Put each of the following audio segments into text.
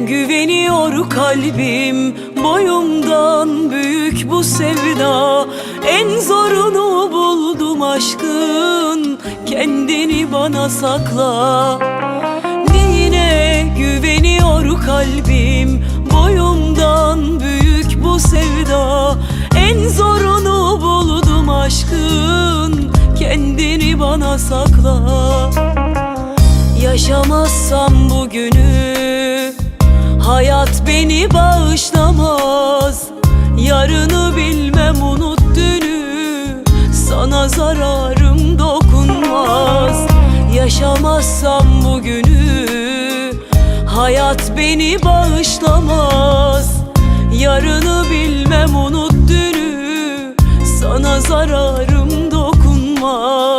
güveniyor kalbim Boyumdan büyük bu sevda. En zorunu buldum aşkın Kendini bana sakla. Neyine güveniyor kalbim Boyumdan büyük bu sevda. En zorunu buldum aşkın Kendini bana sakla. Yaşamazsam bugünü Hayat beni bağışlamaz. Yarını bilmem unut dünü. Sana zararım dokunmaz. Yaşamazsam bugünü. Hayat beni bağışlamaz. Yarını bilmem unut dünü. Sana zararım dokunmaz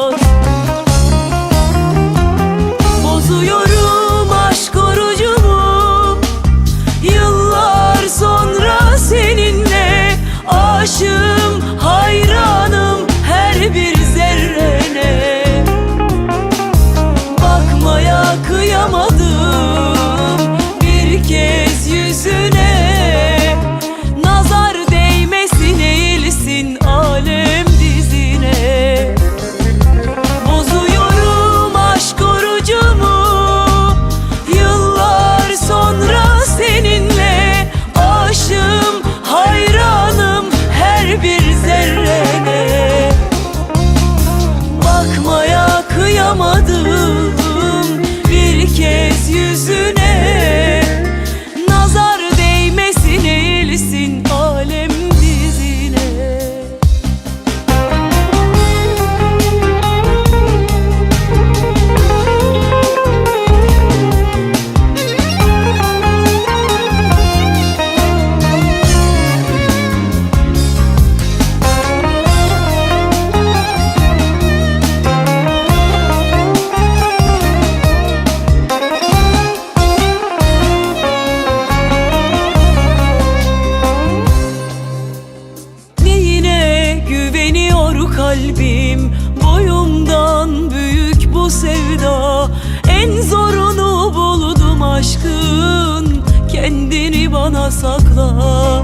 En zorunu buldum aşkın. Kendini bana sakla.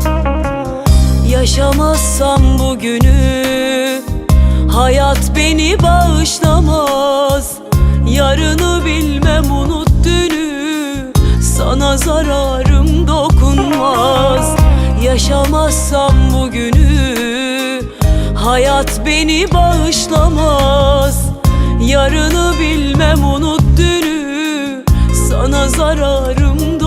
Yaşamazsam bugünü Hayat beni bağışlamaz. Yarını bilmem unut dünü. Sana zararım dokunmaz. Yaşamazsam bugünü Hayat beni bağışlamaz Yarını bilmem unut dünü Sana zararım